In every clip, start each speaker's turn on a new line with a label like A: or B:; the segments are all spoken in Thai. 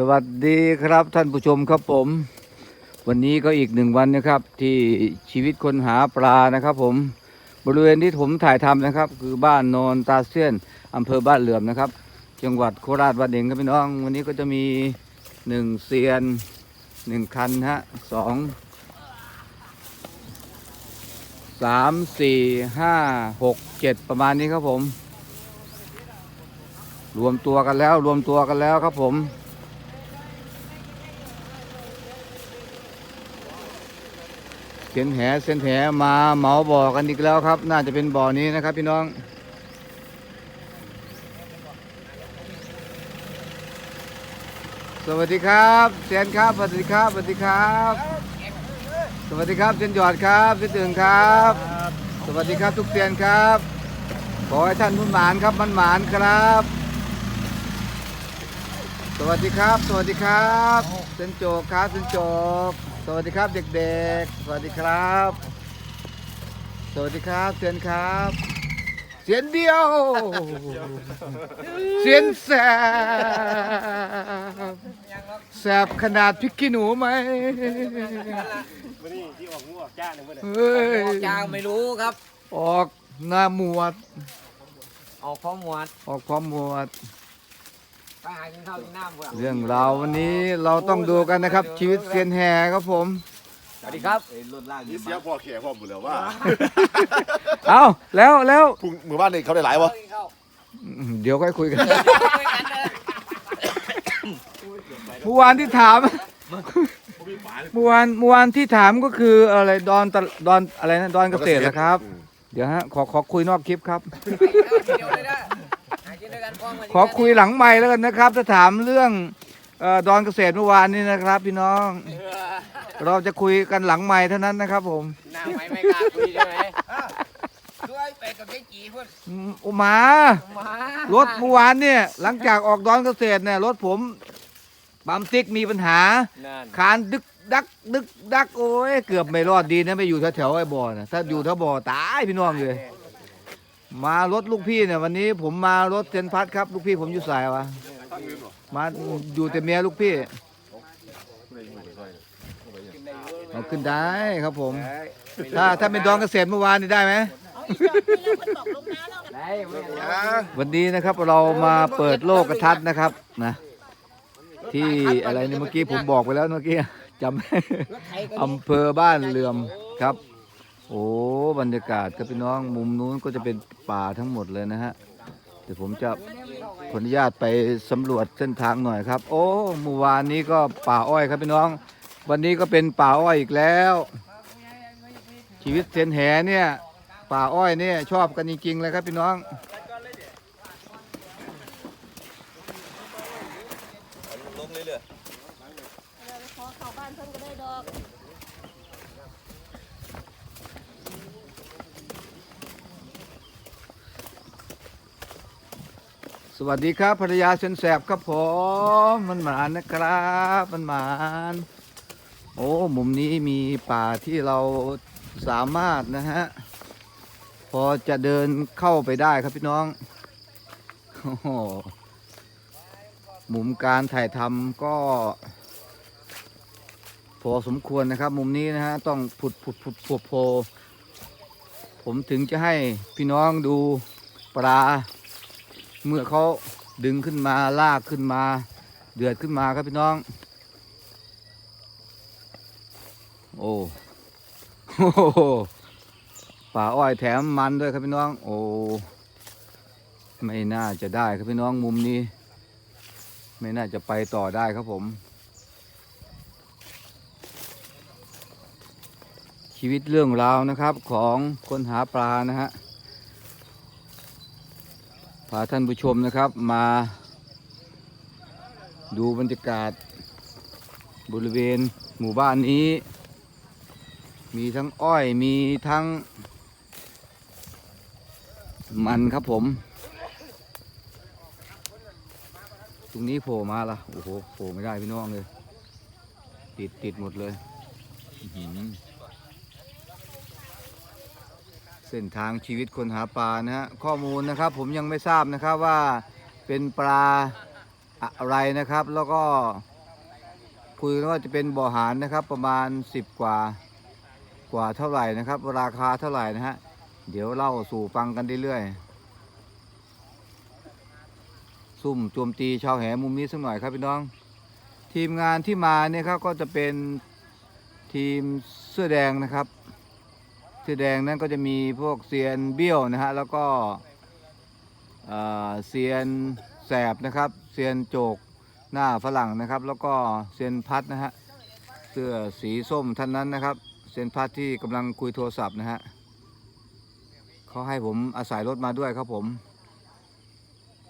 A: สวัสดีครับท่านผู้ชมครับผม วันนี้ก็อีกหนึ่งวันนะครับ ที่ชีวิตคนหาปลานะครับ ผมบริเวณที่ผมถ่ายทำนะครับ คือบ้านโนนตาเซียนอำเภอบ้านเหลื่อมนะครับ จังหวัดโคราชบ้านเองครับพี่น้อง วันนี้ก็จะมีหนึ่งเซียนหนึ่งคันฮะสองสามสี่ห้าหกเจ็ดประมาณนี้ครับผม รวมตัวกันแล้วรวมตัวกันแล้วครับผม เส้นแหเส้นแหมาเหมาบ่อกันอีกแล้วครับ น่าจะเป็นบ่อนี้นะครับ พี่น้อง สวัสดีครับเซียนครับสวัสดีครับสวัสดีครับ สวัสดีครับเซียนหยอดครับเซียนตึงครับ สวัสดีครับทุกเซียนครับขอให้ท่านมุนหมานครับมันหมานครับ สวัสดีครับ สวัสดีครับเซนโจกครับเซนโจก สวัสดีครับเด็กๆ สวัสดีครับ สวัสดีครับเซียนครับ เสียนเดียว เสียนแสบแสบขนาดพริกขี้หนูไหม
B: วันนี้ที่ออกงูออกจ้าหนึ่งเมื่อไหร่
A: เฮ้ย
C: ออกจางไม่รู้ครับ
A: ออกหน้าหมวด
C: ออกพร้อมหมวด
A: ออกพร้อมหมวด
C: ไปหากินข้าวกินน้ำเพื่อน
A: เรื่องราววันนี้เราต้องดูกันนะครับ ชีวิตเซียนแห่ครับผม
C: สวัสดีครับ
D: นี่เสียพ่อแข่พ่อหมดแล้วว่า
A: เอาแล้วแล้ว
D: พรุ่งมือบ้านนี่เขาได้หลายวะ
A: อืมเดี๋ยวค่อยคุยกันเมื่อวานที่ถามเมื่อวานเมื่อวานที่ถามก็คืออะไรดอนตะดอนอะไรนะดอนเกษตรนะครับ เดี๋ยวฮะขอขอคุยนอกคลิปครับ ขอคุยหลังไม้แล้วกันนะครับ ถ้าถามเรื่องเอ่อดอนเกษตรเมื่อวานนี้นะครับ พี่น้อง เราจะคุยกันหลังไม้เท่านั้นนะครับ ผม
C: น้ำไม่ไม่กล้าคุยใช่ไหมด้วยไปกับเจ๊จีพุ่น
A: อืมโอหมา
C: มาร
A: ถเมื่อวานเนี่ย หลังจากออกดอนเกษตรเนี่ยรถผมปั๊มติ๊กมีปัญหา
C: นั่น
A: คานดึกดักดึกดักโอ้ยเกือบไม่รอดดีนะไปอยู่แถวๆไอ้บ่อนะถ้าอยู่แถวบ่อตายพี่น้องเลย มารถลูกพี่เนี่ยวันนี้ผมมารถเซนพัทครับ ลูกพี่ผมอยู่สายวะมาอยู่แต่เมียลูกพี่เอาขึ้นได้ครับผม ถ้าถ้าเป็นดอนเกษตรเมื่อวานนี่ได้ไหม
C: ได้ไม่
A: วันนี้นะครับเรามาเปิดโลกกระทัดนะครับนะ ที่อะไรเนี่ยเมื่อกี้ผมบอกไปแล้วเมื่อกี้จำไม่อำเภอบ้านเหลื่อมครับ โอ้บรรยากาศครับพี่น้องมุมนู้นก็จะเป็นป่าทั้งหมดเลยนะฮะเดี๋ยวผมจะขออนุญาตไปสำรวจเส้นทางหน่อยครับ โอ้เมื่อวานนี้ก็ป่าอ้อยครับพี่น้อง วันนี้ก็เป็นป่าอ้อยอีกแล้ว ชีวิตเซนแหเนี่ยป่าอ้อยเนี่ยชอบกันจริงๆเลยครับพี่น้อง
E: ขอเข้าบ้านเพิ่นก็ได้ดอก
A: สวัสดีครับภรรยาเซนแสบครับผมมันหมานนะครับมันหมานโอ้มุมนี้มีป่าที่เราสามารถนะฮะพอจะเดินเข้าไปได้ครับพี่น้องโอ้โหมุมการถ่ายทำก็ พอสมควรนะครับ มุมนี้นะฮะต้องผุดผุดผุดผุดโผผมถึงจะให้พี่น้องดูปลา เมื่อเขาดึงขึ้นมาลากขึ้นมา เดือดขึ้นมาครับพี่น้อง โอ้โหป่าอ้อยแถมมันด้วยครับพี่น้อง โอ้ไม่น่าจะได้ครับพี่น้องมุมนี้ ไม่น่าจะไปต่อได้ครับผม ชีวิตเรื่องราวนะครับของคนหาปลานะฮะาท่านผู้ชมนะครับมาดูบรรยากาศบริเวณหมู่บ้านนี้ มีทั้งอ้อยมีทั้ง มันครับผม ตรงนี้โผล่มาละโอ้โหโผล่ไม่ได้พี่น้องเลย ติดติดหมดเลยหือ เส้นทางชีวิตคนหาปลานะฮะข้อมูลนะครับผมยังไม่ทราบนะครับว่าเป็นปลาอะไรนะครับ แล้วก็คุยกันว่าจะเป็นบ่อหารนะครับ ประมาณ 10 กว่ากว่าเท่าไหร่นะครับ ราคาเท่าไหร่นะฮะเดี๋ยวเล่าสู่ฟังกันเรื่อยๆซุ่มโจมตีชาวแหมุมนี้สักหน่อยครับพี่น้อง ทีมงานที่มาเนี่ยครับก็จะเป็นทีมเสื้อแดงนะครับ เสื้อแดงนั้นก็จะมีพวกเซียนเบี้ยวนะฮะแล้วก็เซียนแสบนะครับเซียนโจกหน้าฝรั่งนะครับ แล้วก็เซียนพัดนะฮะเสื้อสีส้มท่านนั้นนะครับเซียนพัดที่กำลังคุยโทรศัพท์นะฮะเขาให้ผมอาศัยรถมาด้วยครับผม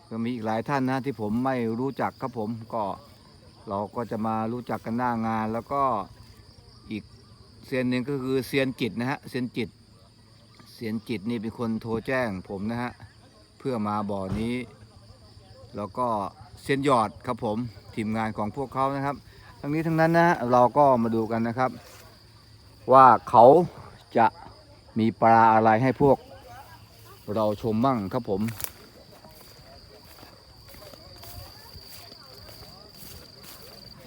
A: ก็มีอีกหลายท่านนะที่ผมไม่รู้จักครับผมก็เราก็จะมารู้จักกันหน้างานแล้วก็ เซียนหนึ่งก็คือเซียนจิตนะฮะเซียนจิตเซียนจิตนี่เป็นคนโทรแจ้งผมนะฮะเพื่อมาบ่อนี้ แล้วก็เซียนหยอดครับผมทีมงานของพวกเขานะครับ ทั้งนี้ทั้งนั้นนะฮะเราก็มาดูกันนะครับ ว่าเขาจะมีปลาอะไรให้พวกเราชมมั่งครับผม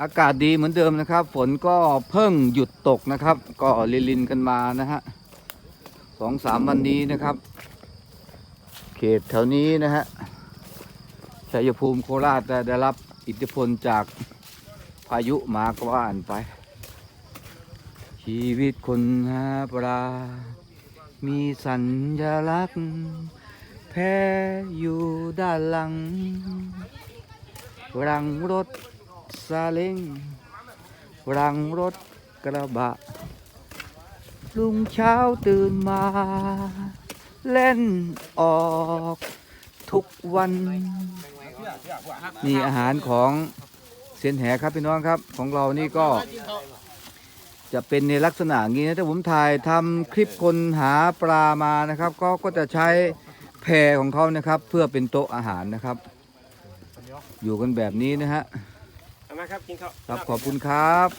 A: อากาศดีเหมือนเดิมนะครับ ฝนก็เพิ่งหยุดตกนะครับ ก็ลินลินกันมานะฮะสองสามวันนี้นะครับ เขตแถวนี้นะฮะชัยภูมิโคราชได้ได้รับอิทธิพลจากพายุหมากว่านไป ชีวิตคนหาปลา มีสัญลักษณ์ แพ้อยู่ด้านหลัง รังรถ ซาเล้งรังรถกระบะ ลุงเช้าตื่นมา เล่นออกทุกวัน นี่อาหารของเซียนแหครับพี่น้องครับของเรานี่ก็ จะเป็นในลักษณะงนี้นะถ้าผมถ่ายทำคลิปคนหาปลามานะครับ ก็ก็จะใช้แพของเขานะครับ เพื่อเป็นโต๊ะอาหารนะครับ อยู่กันแบบนี้นะฮะ
B: มาครับกินข้าว
A: ครับขอบคุณครับ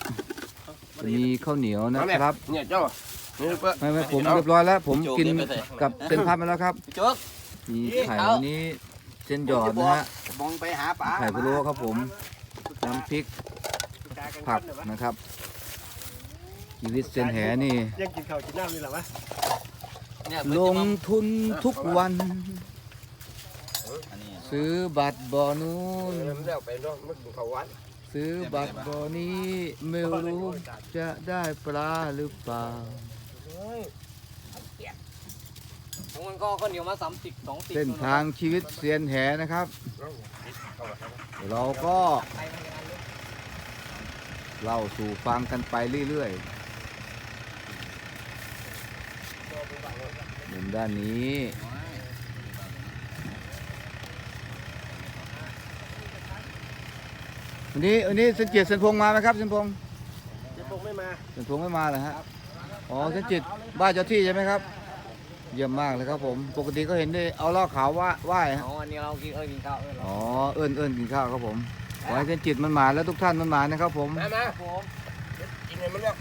A: มีข้าวเหนียวนะครับ
C: เนี่ยเจ้านี่เปิ้ล
A: ไม่ไม่ผมเรียบร้อยแล้ว ผมกินกับเส้นพัดมาแล้วครับ
C: โจ๊ก
A: มีไข่วันนี้เส้นหยอดนะฮะ
C: มองไปหาปลา
A: ไข่พะโล้ครับผมน้ำพริกผักนะครับชีวิตเส้นแหนี่
B: ยังกินข้าวกินน้ำนี่แหละวะ
A: ลงทุนทุกวัน ซื้อบัตรบอนูน
C: เดี๋ยวไปน้องมึงเขาวัด
A: ซื้อบัตรบอนี้ไม่รู้จะได้ปลาหรือเปล่า
C: ของมันก็ข้าวเหนียวมาสามสิบสองสิบ
A: เส้นทางชีวิตเซียนแหนะครับ เราก็เล่าสู่ฟังกันไปเรื่อยๆมุมด้านนี้ วันนี้วันนี้เส้นเจียดเส้นพงมาไหมครับเส้นพง
B: เจ๊พงไม่มา
A: เส้นพงไม่มาเหรอฮะอ๋อเส้นจิตบ้านเจ้าที่ใช่ไหมครับ เยี่ยมมากเลยครับผม ปกติก็เห็นได้เอาล่อขาวว่าไหว้ฮะ
C: อ๋ออันนี้เรากินเออกินข้าวเออ
A: อ๋อเอิ้นเอิ้นกินข้าวครับผมขอให้ท่านจิตมันหมานและทุกท่านมันหมานนะครับผม
C: มามาผมกินเงินมันแล้ว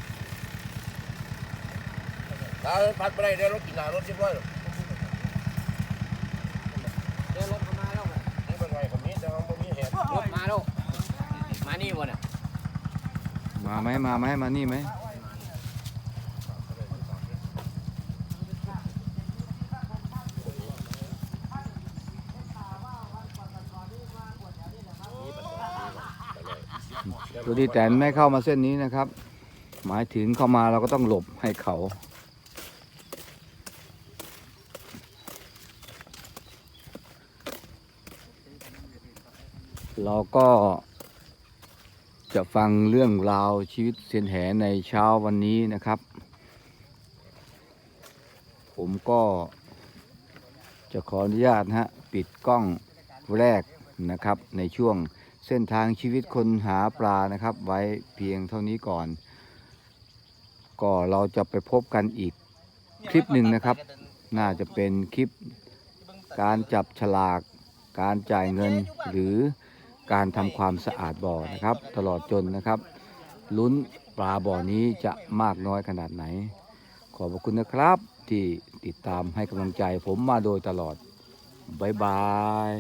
C: ตาพัดไปได้เดี๋ยวรถกินหนารถชิบด้วยเดี๋ยวรถมาแล้วนี่เป็นไงคนนี้จะเอาบ่มีเหตุรถมาแล้วมา นี่บ่เนี่ย
A: มาไหมมาไหมมานี่ไหมตัวดีแต่ไม่เข้ามาเส้นนี้นะครับ หมายถึงเข้ามาเราก็ต้องหลบให้เขาเราก็ จะฟังเรื่องราวชีวิตเซียนแหในเช้าวันนี้นะครับ ผมก็จะขออนุญาตนะฮะปิดกล้องแรกนะครับ ในช่วงเส้นทางชีวิตคนหาปลานะครับ ไว้เพียงเท่านี้ก่อน ก็เราจะไปพบกันอีกคลิปหนึ่งนะครับ น่าจะเป็นคลิปการจับฉลาก การจ่ายเงินหรือ การทำความสะอาดบ่อนะครับ ตลอดจนนะครับลุ้นปลาบ่อนี้จะมากน้อยขนาดไหน ขอบคุณนะครับที่ติดตามให้กำลังใจผมมาโดยตลอด บ๊ายบาย